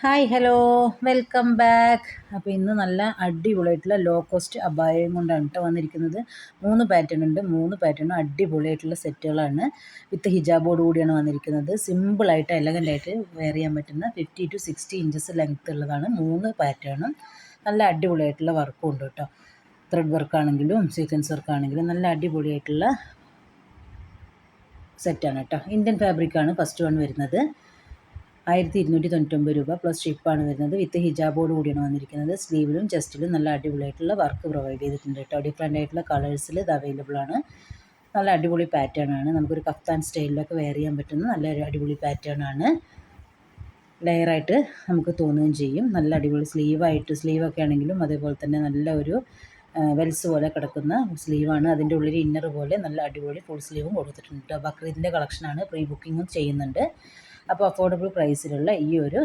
Hi hello welcome back അപ്പോൾ ഇന്ന് നല്ല അടിപൊളിയായിട്ടുള്ള ലോ കോസ്റ്റ് അബായം കൊണ്ടാണ് കേട്ടോ വന്നിരിക്കുന്നത്. മൂന്ന് പാറ്റേൺ ഉണ്ട്. മൂന്ന് പാറ്റേണും അടിപൊളിയായിട്ടുള്ള സെറ്റുകളാണ് വിത്ത് ഹിജാബോട് കൂടിയാണ് വന്നിരിക്കുന്നത്. സിമ്പിളായിട്ട് എലഗന്റായിട്ട് വെയർ ചെയ്യാൻ പറ്റുന്ന fifty to sixty inches length ഉള്ളതാണ് മൂന്ന് പാറ്റേണും നല്ല അടിപൊളിയായിട്ടുള്ള വർക്കും ഉണ്ട് കേട്ടോ ത്രെഡ് വർക്കാണെങ്കിലും സീക്വൻസ് വർക്കാണെങ്കിലും നല്ല അടിപൊളിയായിട്ടുള്ള സെറ്റാണ് കേട്ടോ ഇന്ത്യൻ ഫാബ്രിക്കാണ് ഫസ്റ്റ് വൺ വരുന്നത്. ആയിരത്തി ഇരുന്നൂറ്റി തൊണ്ണൂറ്റൊമ്പത് രൂപ പ്ലസ് ഷിപ്പാണ് വരുന്നത്. വിത്ത് ഹിജാബോട് കൂടിയാണ് വന്നിരിക്കുന്നത്. സ്ലീവിലും ചെസ്റ്റിലും നല്ല അടിപൊളിയായിട്ടുള്ള വർക്ക് പ്രൊവൈഡ് ചെയ്തിട്ടുണ്ട് കേട്ടോ. ഡിഫറെന്റ് ആയിട്ടുള്ള കളേഴ്സിൽ ഇത് അവൈലബിൾ ആണ്. നല്ല അടിപൊളി പാറ്റേൺ ആണ്. നമുക്കൊരു കഫ്താൻ സ്റ്റൈലിലൊക്കെ വെയർ ചെയ്യാൻ പറ്റുന്ന നല്ല ഒരു അടിപൊളി പാറ്റേൺ ആണ്. ലെയറായിട്ട് നമുക്ക് തോന്നുകയും ചെയ്യും. നല്ല അടിപൊളി സ്ലീവായിട്ട് സ്ലീവൊക്കെ ആണെങ്കിലും അതേപോലെ തന്നെ നല്ല ഒരു വെൽസ് പോലെ കിടക്കുന്ന സ്ലീവാണ് അതിന്റെ ഉള്ളിൽ ഇന്നർ പോലെ നല്ല അടിപൊളി ഫുൾ സ്ലീവും കൊടുത്തിട്ടുണ്ട് ബക്രീദിന്റെ കളക്ഷനാണ് പ്രീ ബുക്കിങ്ങും ചെയ്യുന്നുണ്ട്. അപ്പോൾ അഫോർഡബിൾ പ്രൈസിലുള്ള ഈ ഒരു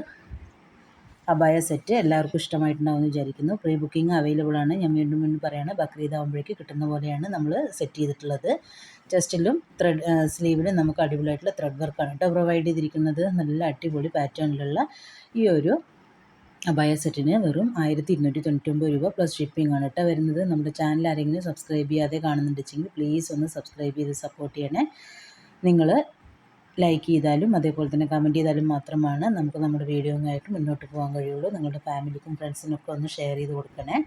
അബായ സെറ്റ് എല്ലാവർക്കും ഇഷ്ടമായിട്ടുണ്ടാവുമെന്ന് വിചാരിക്കുന്നു. പ്രീ ബുക്കിംഗ് അവൈലബിൾ ആണ്. ഞാൻ വീണ്ടും വീണ്ടും പറയുകയാണ് ബക്രീദ് ആകുമ്പോഴേക്ക് കിട്ടുന്ന പോലെയാണ് നമ്മൾ സെറ്റ് ചെയ്തിട്ടുള്ളത്. ചെസ്റ്റിലും ത്രെഡ് സ്ലീവിലും നമുക്ക് അടിപൊളിയായിട്ടുള്ള ത്രെഡ് വർക്കാണ് കേട്ടോ പ്രൊവൈഡ് ചെയ്തിരിക്കുന്നത്. നല്ല അടിപൊളി പാറ്റേണിലുള്ള ഈ ഒരു അബായ സെറ്റിന് വെറും ആയിരത്തി ഇരുന്നൂറ്റി തൊണ്ണൂറ്റൊമ്പത് രൂപ പ്ലസ് ഷിപ്പിംഗ് ആണ് കേട്ടോ വരുന്നത്. നമ്മുടെ ചാനൽ ആരെങ്കിലും സബ്സ്ക്രൈബ് ചെയ്യാതെ കാണുന്നുണ്ടെങ്കിൽ പ്ലീസ് ഒന്ന് സബ്സ്ക്രൈബ് ചെയ്ത് സപ്പോർട്ട് ചെയ്യണേ. നിങ്ങൾ ലൈക്ക് ചെയ്താലും അതേപോലെ തന്നെ കമന്റ് ചെയ്താലും മാത്രമാണ് നമുക്ക് നമ്മുടെ വീഡിയോങ്ങായിട്ട് മുന്നോട്ട് പോകാൻ കഴിയുള്ളൂ. നിങ്ങളുടെ ഫാമിലിക്കും ഫ്രണ്ട്സിനൊക്കെ ഒന്ന് ഷെയർ ചെയ്ത് കൊടുക്കണേ.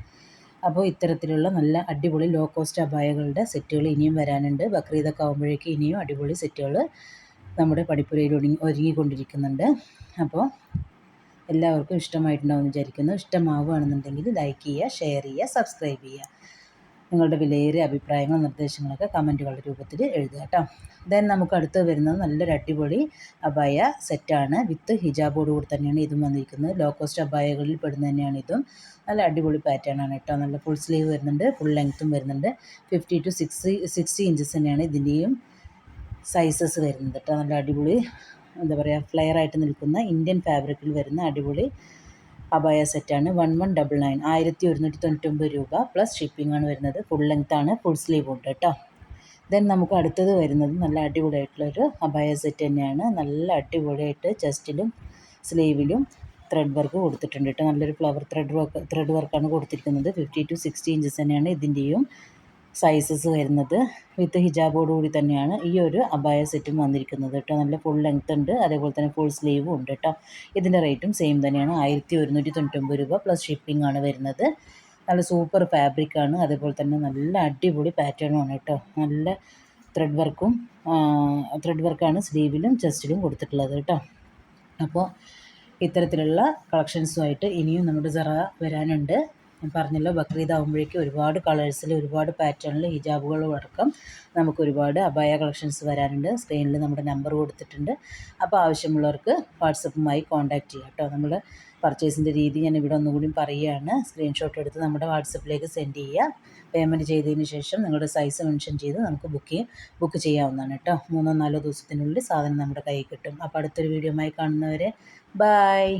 അപ്പോൾ ഇത്തരത്തിലുള്ള നല്ല അടിപൊളി ലോ കോസ്റ്റ് അബായകളുടെ സെറ്റുകൾ ഇനിയും വരാനുണ്ട്. ബക്രീദൊക്കെ ആകുമ്പോഴേക്കും ഇനിയും അടിപൊളി സെറ്റുകൾ നമ്മുടെ പടിപ്പുരയിൽ ഒടുങ്ങി ഒരുങ്ങിക്കൊണ്ടിരിക്കുന്നുണ്ട്. അപ്പോൾ എല്ലാവർക്കും ഇഷ്ടമായിട്ടുണ്ടാവും വിചാരിക്കുന്നു. ഇഷ്ടമാവുകയാണെന്നുണ്ടെങ്കിൽ ലൈക്ക് ചെയ്യുക ഷെയർ ചെയ്യുക സബ്സ്ക്രൈബ് ചെയ്യുക. നിങ്ങളുടെ വിലയേറിയ അഭിപ്രായങ്ങളും നിർദ്ദേശങ്ങളൊക്കെ കമന്റുകളുടെ രൂപത്തിൽ എഴുതുക കേട്ടോ. ദെൻ നമുക്ക് അടുത്ത് വരുന്നത് നല്ലൊരു അടിപൊളി അബായ സെറ്റാണ് വിത്ത് ഹിജാബോട് കൂടി തന്നെയാണ് ഇതും വന്നിരിക്കുന്നത്. ലോ കോസ്റ്റ് അബായകളിൽ പെടുന്ന തന്നെയാണ് ഇതും. നല്ല അടിപൊളി പാറ്റേൺ ആണ് കേട്ടോ. നല്ല ഫുൾ സ്ലീവ് വരുന്നുണ്ട് ഫുൾ ലെങ്ത്തും വരുന്നുണ്ട്. Fifty to sixty sixty inches തന്നെയാണ് ഇതിന്റെയും സൈസസ് വരുന്നത് കേട്ടോ. നല്ല അടിപൊളി എന്താ പറയുക ഫ്ലെയർ ആയിട്ട് നിൽക്കുന്ന ഇന്ത്യൻ ഫാബ്രിക്കിൽ വരുന്ന അടിപൊളി അബായ സെറ്റാണ് വൺ വൺ ഡബിൾ നയൻ ആയിരത്തി ഒരുന്നൂറ്റി തൊണ്ണൂറ്റൊമ്പത് രൂപ പ്ലസ് ഷിപ്പിംഗ് ആണ് വരുന്നത്. ഫുൾ ലെങ്ത് ആണ്. ഫുൾ സ്ലീവ് ഉണ്ട് കേട്ടോ ദെൻ നമുക്ക് അടുത്തത് വരുന്നത് നല്ല അടിപൊളിയായിട്ടുള്ളൊരു അബായ സെറ്റ് തന്നെയാണ്. നല്ല അടിപൊളിയായിട്ട് ചെസ്റ്റിലും സ്ലീവിലും ത്രെഡ് വർക്ക് കൊടുത്തിട്ടുണ്ട് കേട്ടോ നല്ലൊരു ഫ്ലവർ ത്രെഡ് വർക്ക് ത്രെഡ് വർക്കാണ് കൊടുത്തിരിക്കുന്നത്. ഫിഫ്റ്റി ടു സിക്സ്റ്റി ഇഞ്ചസ് തന്നെയാണ് ഇതിന്റെയും സൈസസ് വരുന്നത് വിത്ത് ഹിജാബോടുകൂടി തന്നെയാണ് ഈ ഒരു അബായ സെറ്റും വന്നിരിക്കുന്നത് കേട്ടോ. നല്ല ഫുൾ ലെങ്ത് ഉണ്ട്. അതേപോലെ തന്നെ ഫുൾ സ്ലീവും ഉണ്ട് കേട്ടോ. ഇതിന്റെ റേറ്റും സെയിം തന്നെയാണ്. ആയിരത്തി ഒരുന്നൂറ്റി തൊണ്ണൂറ്റൊമ്പത് രൂപ പ്ലസ് ഷിപ്പിംഗ് ആണ് വരുന്നത്. നല്ല സൂപ്പർ ഫാബ്രിക്കാണ് അതേപോലെ തന്നെ നല്ല അടിപൊളി പാറ്റേണുമാണ് കേട്ടോ. നല്ല ത്രെഡ് വർക്കും ത്രെഡ് വർക്കാണ് സ്ലീവിലും ചെസ്റ്റിലും കൊടുത്തിട്ടുള്ളത് കേട്ടോ. അപ്പോൾ ഇത്തരത്തിലുള്ള കളക്ഷൻസുമായിട്ട് ഇനിയും നമ്മുടെ സെറ വരാനുണ്ട്. ഞാൻ പറഞ്ഞല്ലോ ബക്രീദ് ആകുമ്പോഴേക്കും ഒരുപാട് കളേഴ്സിൽ ഒരുപാട് പാറ്റേണിൽ ഹിജാബുകൾ അടക്കം നമുക്ക് ഒരുപാട് അബായ കളക്ഷൻസ് വരാനുണ്ട്. സ്ക്രീനിൽ നമ്മുടെ നമ്പർ കൊടുത്തിട്ടുണ്ട്. അപ്പോൾ ആവശ്യമുള്ളവർക്ക് വാട്സപ്പുമായി കോൺടാക്റ്റ് ചെയ്യാം കേട്ടോ. നമ്മൾ പർച്ചേസിന്റെ രീതി ഞാൻ ഇവിടെ ഒന്നുകൂടി പറയുകയാണ്. സ്ക്രീൻഷോട്ട് എടുത്ത് നമ്മുടെ വാട്സപ്പിലേക്ക് സെൻഡ് ചെയ്യുക. പേയ്മെന്റ് ചെയ്തതിന് ശേഷം നിങ്ങളുടെ സൈസ് മെൻഷൻ ചെയ്ത് നമുക്ക് ബുക്ക് ബുക്ക് ചെയ്യാവുന്നതാണ് കേട്ടോ. മൂന്നോ നാലോ ദിവസത്തിനുള്ളിൽ സാധനം നമ്മുടെ കയ്യിൽ കിട്ടും. അപ്പോൾ അടുത്തൊരു വീഡിയോ കാണുന്നവരെ ബായ്